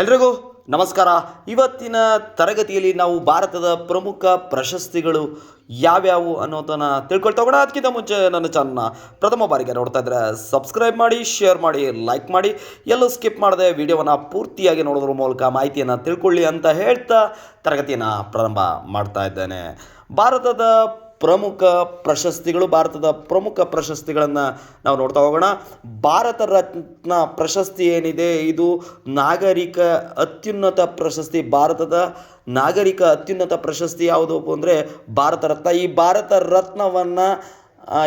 ಎಲ್ರಿಗೂ ನಮಸ್ಕಾರ. ಇವತ್ತಿನ ತರಗತಿಯಲ್ಲಿ ನಾವು ಭಾರತದ ಪ್ರಮುಖ ಪ್ರಶಸ್ತಿಗಳು ಯಾವ್ಯಾವು ಅನ್ನೋದನ್ನು ತಿಳ್ಕೊಳ್ತಾ ಹೋಗೋಣ. ಅದಕ್ಕಿಂತ ಮುಂಚೆ ನನ್ನ ಚಾನಲ್ನ ಪ್ರಥಮ ಬಾರಿಗೆ ನೋಡ್ತಾ ಇದ್ರೆ ಸಬ್ಸ್ಕ್ರೈಬ್ ಮಾಡಿ ಶೇರ್ ಮಾಡಿ ಲೈಕ್ ಮಾಡಿ. ಎಲ್ಲೂ ಸ್ಕಿಪ್ ಮಾಡದೆ ವಿಡಿಯೋವನ್ನು ಪೂರ್ತಿಯಾಗಿ ನೋಡೋದ್ರ ಮೂಲಕ ಮಾಹಿತಿಯನ್ನು ತಿಳ್ಕೊಳ್ಳಿ ಅಂತ ಹೇಳ್ತಾ ತರಗತಿಯನ್ನು ಪ್ರಾರಂಭ ಮಾಡ್ತಾ ಇದ್ದೇನೆ. ಭಾರತದ ಪ್ರಮುಖ ಪ್ರಶಸ್ತಿಗಳು, ಭಾರತದ ಪ್ರಮುಖ ಪ್ರಶಸ್ತಿಗಳನ್ನು ನಾವು ನೋಡ್ತಾ ಹೋಗೋಣ. ಭಾರತ ರತ್ನ ಪ್ರಶಸ್ತಿ ಏನಿದೆ? ಇದು ನಾಗರಿಕ ಅತ್ಯುನ್ನತ ಪ್ರಶಸ್ತಿ. ಭಾರತದ ನಾಗರಿಕ ಅತ್ಯುನ್ನತ ಪ್ರಶಸ್ತಿ ಯಾವುದು ಅಂದರೆ, ಭಾರತ ರತ್ನ. ಈ ಭಾರತ ರತ್ನವನ್ನು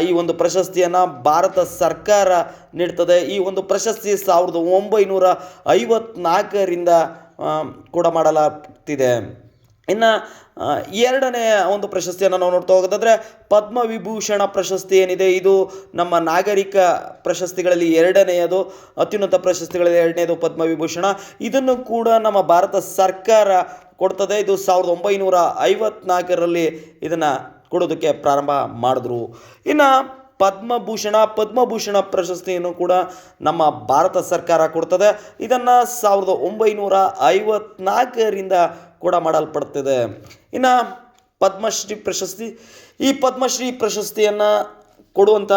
ಈ ಒಂದು ಪ್ರಶಸ್ತಿಯನ್ನು ಭಾರತ ಸರ್ಕಾರ ನೀಡ್ತದೆ. ಈ ಒಂದು ಪ್ರಶಸ್ತಿ ಸಾವಿರದ ಒಂಬೈನೂರ ಐವತ್ನಾಲ್ಕರಿಂದ ಕೂಡ ಮಾಡಲಾಗ್ತಿದೆ. ಇನ್ನು ಎರಡನೇ ಒಂದು ಪ್ರಶಸ್ತಿಯನ್ನು ನಾವು ನೋಡ್ತಾ ಹೋಗೋದಾದರೆ ಪದ್ಮವಿಭೂಷಣ ಪ್ರಶಸ್ತಿ ಏನಿದೆ, ಇದು ನಮ್ಮ ನಾಗರಿಕ ಪ್ರಶಸ್ತಿಗಳಲ್ಲಿ ಎರಡನೆಯದು, ಅತ್ಯುನ್ನತ ಪ್ರಶಸ್ತಿಗಳಲ್ಲಿ ಎರಡನೇದು ಪದ್ಮವಿಭೂಷಣ. ಇದನ್ನು ಕೂಡ ನಮ್ಮ ಭಾರತ ಸರ್ಕಾರ ಕೊಡ್ತದೆ, ಇದು ಸಾವಿರದ ಒಂಬೈನೂರ ಐವತ್ನಾಲ್ಕರಲ್ಲಿ ಇದನ್ನು ಕೊಡೋದಕ್ಕೆ ಪ್ರಾರಂಭ ಮಾಡಿದ್ರು. ಇನ್ನು, ಪದ್ಮಭೂಷಣ ಪದ್ಮಭೂಷಣ ಪ್ರಶಸ್ತಿಯನ್ನು ಕೂಡ ನಮ್ಮ ಭಾರತ ಸರ್ಕಾರ ಕೊಡ್ತದೆ. ಇದನ್ನು ಸಾವಿರದ ಒಂಬೈನೂರ ಐವತ್ನಾಲ್ಕರಿಂದ ಕೂಡ ಮಾಡಲ್ಪಡ್ತಿದೆ. ಇನ್ನು ಪದ್ಮಶ್ರೀ ಪ್ರಶಸ್ತಿ, ಈ ಪದ್ಮಶ್ರೀ ಪ್ರಶಸ್ತಿಯನ್ನು ಕೊಡುವಂಥ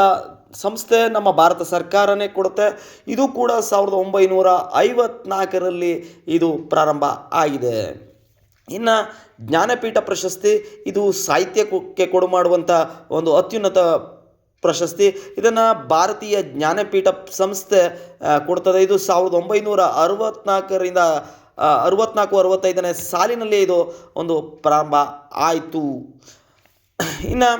ಸಂಸ್ಥೆ ನಮ್ಮ ಭಾರತ ಸರ್ಕಾರನೇ ಕೊಡುತ್ತೆ. ಇದು ಕೂಡ ಸಾವಿರದ ಒಂಬೈನೂರ ಐವತ್ನಾಲ್ಕರಲ್ಲಿ ಇದು ಪ್ರಾರಂಭ ಆಗಿದೆ. ಇನ್ನು ಜ್ಞಾನಪೀಠ ಪ್ರಶಸ್ತಿ, ಇದು ಸಾಹಿತ್ಯಕ್ಕೆ ಕೊಡು ಮಾಡುವಂಥ ಒಂದು ಅತ್ಯುನ್ನತ ಪ್ರಶಸ್ತಿ. ಇದನ್ನು ಭಾರತೀಯ ಜ್ಞಾನಪೀಠ ಸಂಸ್ಥೆ ಕೊಡ್ತದೆ. ಇದು ಸಾವಿರದ ಒಂಬೈನೂರ ಅರವತ್ನಾಲ್ಕರಿಂದ ಅರವತ್ನಾಲ್ಕು, ಅರವತ್ತೈದನೇ ಸಾಲಿನಲ್ಲಿ ಇದು ಒಂದು ಪ್ರಾರಂಭ ಆಯಿತು. ಇನ್ನು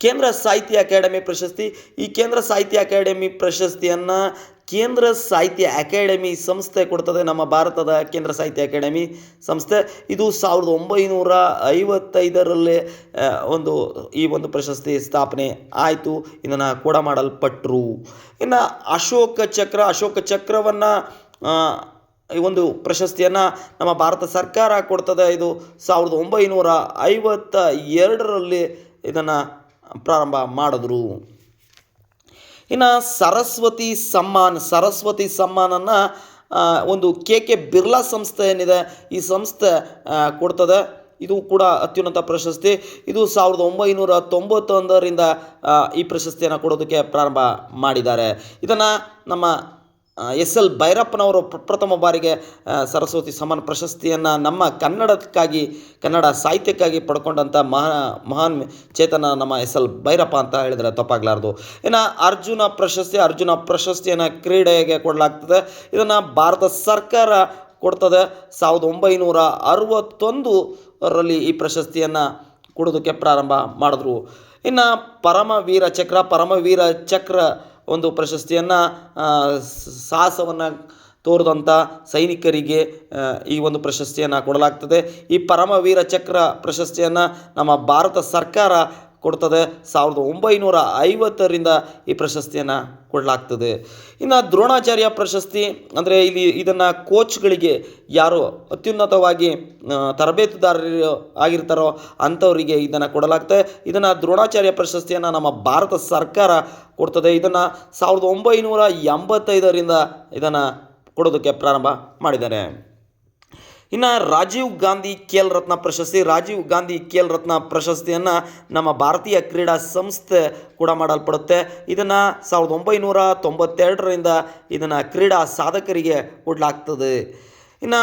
ಕೇಂದ್ರ ಸಾಹಿತ್ಯ ಅಕಾಡೆಮಿ ಪ್ರಶಸ್ತಿ, ಈ ಕೇಂದ್ರ ಸಾಹಿತ್ಯ ಅಕಾಡೆಮಿ ಪ್ರಶಸ್ತಿಯನ್ನು ಕೇಂದ್ರ ಸಾಹಿತ್ಯ ಅಕಾಡೆಮಿ ಸಂಸ್ಥೆ ಕೊಡ್ತದೆ, ನಮ್ಮ ಭಾರತದ ಕೇಂದ್ರ ಸಾಹಿತ್ಯ ಅಕಾಡೆಮಿ ಸಂಸ್ಥೆ. ಇದು ಸಾವಿರದ ಒಂಬೈನೂರ ಐವತ್ತೈದರಲ್ಲೇ ಒಂದು, ಈ ಒಂದು ಪ್ರಶಸ್ತಿ ಸ್ಥಾಪನೆ ಆಯಿತು. ಇದನ್ನು ಕೂಡ ಮಾಡಲ್ಪಟ್ಟರು ಇನ್ನು ಅಶೋಕ ಚಕ್ರ, ಅಶೋಕ ಚಕ್ರವನ್ನು ಒಂದು ಪ್ರಶಸ್ತಿಯನ್ನು ನಮ್ಮ ಭಾರತ ಸರ್ಕಾರ ಕೊಡ್ತದೆ. ಇದು ಸಾವಿರದ ಒಂಬೈನೂರ ಐವತ್ತ ಎರಡರಲ್ಲಿ ಇದನ್ನು ಪ್ರಾರಂಭ ಮಾಡಿದ್ರು. ಇನ್ನು ಸರಸ್ವತಿ ಸಮ್ಮಾನ್, ಸರಸ್ವತಿ ಸಮ್ಮಾನನ್ನು ಒಂದು ಕೆ ಕೆ ಬಿರ್ಲಾ ಸಂಸ್ಥೆ ಏನಿದೆ, ಈ ಸಂಸ್ಥೆ ಕೊಡ್ತದೆ. ಇದು ಕೂಡ ಅತ್ಯುನ್ನತ ಪ್ರಶಸ್ತಿ. ಇದು ಸಾವಿರದ ಒಂಬೈನೂರ ತೊಂಬತ್ತೊಂದರಿಂದ ಈ ಪ್ರಶಸ್ತಿಯನ್ನು ಕೊಡೋದಕ್ಕೆ ಪ್ರಾರಂಭ ಮಾಡಿದ್ದಾರೆ. ಇದನ್ನು ನಮ್ಮ ಎಸ್ ಎಲ್ ಭೈರಪ್ಪನವರು ಪ್ರಪ್ರಥಮ ಬಾರಿಗೆ ಸರಸ್ವತಿ ಸಮಾನ ಪ್ರಶಸ್ತಿಯನ್ನು ನಮ್ಮ ಕನ್ನಡಕ್ಕಾಗಿ, ಕನ್ನಡ ಸಾಹಿತ್ಯಕ್ಕಾಗಿ ಪಡ್ಕೊಂಡಂಥ ಮಹಾ, ಮಹಾನ್ ಚೇತನ ನಮ್ಮ ಎಸ್ ಎಲ್ ಭೈರಪ್ಪ ಅಂತ ಹೇಳಿದರೆ ತಪ್ಪಾಗಲಾರ್ದು. ಇನ್ನು ಅರ್ಜುನ ಪ್ರಶಸ್ತಿ, ಅರ್ಜುನ ಪ್ರಶಸ್ತಿಯನ್ನು ಕ್ರೀಡೆಗೆ ಕೊಡಲಾಗ್ತದೆ. ಇದನ್ನು ಭಾರತ ಸರ್ಕಾರ ಕೊಡ್ತದೆ. ಸಾವಿರದ ಒಂಬೈನೂರ ಅರವತ್ತೊಂದರಲ್ಲಿ ಈ ಪ್ರಶಸ್ತಿಯನ್ನು ಕೊಡೋದಕ್ಕೆ ಪ್ರಾರಂಭ ಮಾಡಿದ್ರು. ಇನ್ನು ಪರಮವೀರ ಚಕ್ರ ಪರಮವೀರ ಚಕ್ರ ಒಂದು ಪ್ರಶಸ್ತಿಯನ್ನು ಸಾಹಸವನ್ನು ತೋರಿದಂಥ ಸೈನಿಕರಿಗೆ ಈ ಒಂದು ಪ್ರಶಸ್ತಿಯನ್ನು ಕೊಡಲಾಗ್ತದೆ. ಈ ಪರಮವೀರ ಚಕ್ರ ಪ್ರಶಸ್ತಿಯನ್ನು ನಮ್ಮ ಭಾರತ ಸರ್ಕಾರ ಕೊಡ್ತದೆ. ಸಾವಿರದ ಒಂಬೈನೂರ ಐವತ್ತರಿಂದ ಈ ಪ್ರಶಸ್ತಿಯನ್ನು ಕೊಡಲಾಗ್ತದೆ. ಇನ್ನು ದ್ರೋಣಾಚಾರ್ಯ ಪ್ರಶಸ್ತಿ, ಅಂದರೆ ಇಲ್ಲಿ ಇದನ್ನು ಕೋಚ್ಗಳಿಗೆ ಯಾರು ಅತ್ಯುನ್ನತವಾಗಿ ತರಬೇತುದಾರರು ಆಗಿರ್ತಾರೋ ಅಂಥವರಿಗೆ ಇದನ್ನು ಕೊಡಲಾಗ್ತದೆ. ಇದನ್ನು ದ್ರೋಣಾಚಾರ್ಯ ಪ್ರಶಸ್ತಿಯನ್ನು ನಮ್ಮ ಭಾರತ ಸರ್ಕಾರ ಕೊಡ್ತದೆ. ಇದನ್ನು ಸಾವಿರದ ಒಂಬೈನೂರ ಎಂಬತ್ತೈದರಿಂದ ಇದನ್ನು ಕೊಡೋದಕ್ಕೆ ಪ್ರಾರಂಭ ಮಾಡಿದ್ದಾರೆ. ಇನ್ನು ರಾಜೀವ್ ಗಾಂಧಿ ಖೇಲ್ ರತ್ನ ಪ್ರಶಸ್ತಿ, ರಾಜೀವ್ ಗಾಂಧಿ ಖೇಲ್ ರತ್ನ ಪ್ರಶಸ್ತಿಯನ್ನು ನಮ್ಮ ಭಾರತೀಯ ಕ್ರೀಡಾ ಸಂಸ್ಥೆ ಕೂಡ ಮಾಡಲ್ಪಡುತ್ತೆ. ಇದನ್ನು ಸಾವಿರದ ಒಂಬೈನೂರ ತೊಂಬತ್ತೆರಡರಿಂದ ಇದನ್ನು ಕ್ರೀಡಾ ಸಾಧಕರಿಗೆ ಕೊಡಲಾಗ್ತದೆ. ಇನ್ನು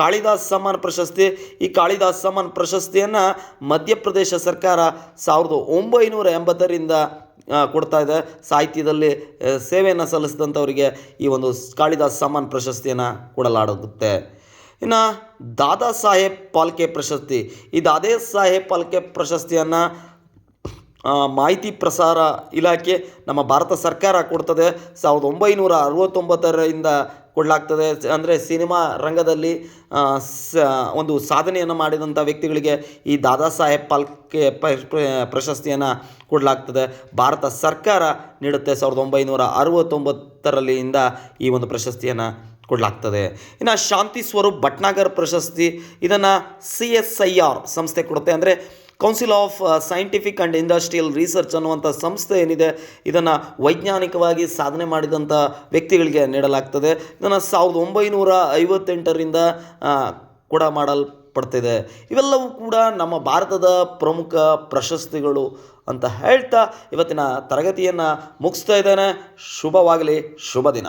ಕಾಳಿದಾಸ್ ಸಮ್ಮಾನ್ ಪ್ರಶಸ್ತಿ, ಈ ಕಾಳಿದಾಸ್ ಸಮ್ಮಾನ್ ಪ್ರಶಸ್ತಿಯನ್ನು ಮಧ್ಯಪ್ರದೇಶ ಸರ್ಕಾರ ಸಾವಿರದ ಒಂಬೈನೂರ ಎಂಬತ್ತರಿಂದ ಕೊಡ್ತಾ ಇದೆ. ಸಾಹಿತ್ಯದಲ್ಲಿ ಸೇವೆಯನ್ನು ಸಲ್ಲಿಸಿದಂಥವರಿಗೆ ಈ ಒಂದು ಕಾಳಿದಾಸ್ ಸಮ್ಮಾನ್ ಪ್ರಶಸ್ತಿಯನ್ನು ಕೊಡಲಾಗುತ್ತೆ. ಇನ್ನು ದಾದಾ ಸಾಹೇಬ್ ಪಾಲ್ಕೆ ಪ್ರಶಸ್ತಿ. ಈ ದಾದಾ ಸಾಹೇಬ್ ಪಾಲ್ಕೆ ಪ್ರಶಸ್ತಿಯನ್ನು ಮಾಹಿತಿ ಪ್ರಸಾರ ಇಲಾಖೆ ನಮ್ಮ ಭಾರತ ಸರ್ಕಾರ ಕೊಡ್ತದೆ. ಸಾವಿರದ ಒಂಬೈನೂರ ಅರವತ್ತೊಂಬತ್ತರಿಂದ ಕೊಡಲಾಗ್ತದೆ. ಅಂದರೆ ಸಿನಿಮಾ ರಂಗದಲ್ಲಿ ಸ, ಒಂದು ಸಾಧನೆಯನ್ನು ಮಾಡಿದಂಥ ವ್ಯಕ್ತಿಗಳಿಗೆ ಈ ದಾದಾ ಸಾಹೇಬ್ ಪಾಲ್ಕೆ ಪ್ರಶಸ್ತಿಯನ್ನು ಕೊಡಲಾಗ್ತದೆ. ಭಾರತ ಸರ್ಕಾರ ನೀಡುತ್ತೆ ಸಾವಿರದ ಒಂಬೈನೂರ ಅರವತ್ತೊಂಬತ್ತರಲ್ಲಿಂದ ಈ ಒಂದು ಪ್ರಶಸ್ತಿಯನ್ನು. ಕೊಡಲಾಗ್ತದೆ. ಇನ್ನು ಶಾಂತಿ ಸ್ವರೂಪ್ ಭಟ್ನಾಗರ್ ಪ್ರಶಸ್ತಿ, ಇದನ್ನು ಸಿ ಎಸ್ ಐ ಆರ್ ಸಂಸ್ಥೆ ಕೊಡುತ್ತೆ. ಅಂದರೆ council of scientific and industrial research ಅನ್ನುವಂಥ ಸಂಸ್ಥೆ ಏನಿದೆ, ಇದನ್ನು ವೈಜ್ಞಾನಿಕವಾಗಿ ಸಾಧನೆ ಮಾಡಿದಂಥ ವ್ಯಕ್ತಿಗಳಿಗೆ ನೀಡಲಾಗ್ತದೆ. ಇದನ್ನು ಸಾವಿರದ ಒಂಬೈನೂರ ಐವತ್ತೆಂಟರಿಂದ ಕೂಡ ಮಾಡಲ್ಪಡ್ತಿದೆ. ಇವೆಲ್ಲವೂ ಕೂಡ ನಮ್ಮ ಭಾರತದ ಪ್ರಮುಖ ಪ್ರಶಸ್ತಿಗಳು ಅಂತ ಹೇಳ್ತಾ ಇವತ್ತಿನ ತರಗತಿಯನ್ನು ಮುಗಿಸ್ತಾ ಇದ್ದೇನೆ. ಶುಭವಾಗಲಿ, ಶುಭ ದಿನ.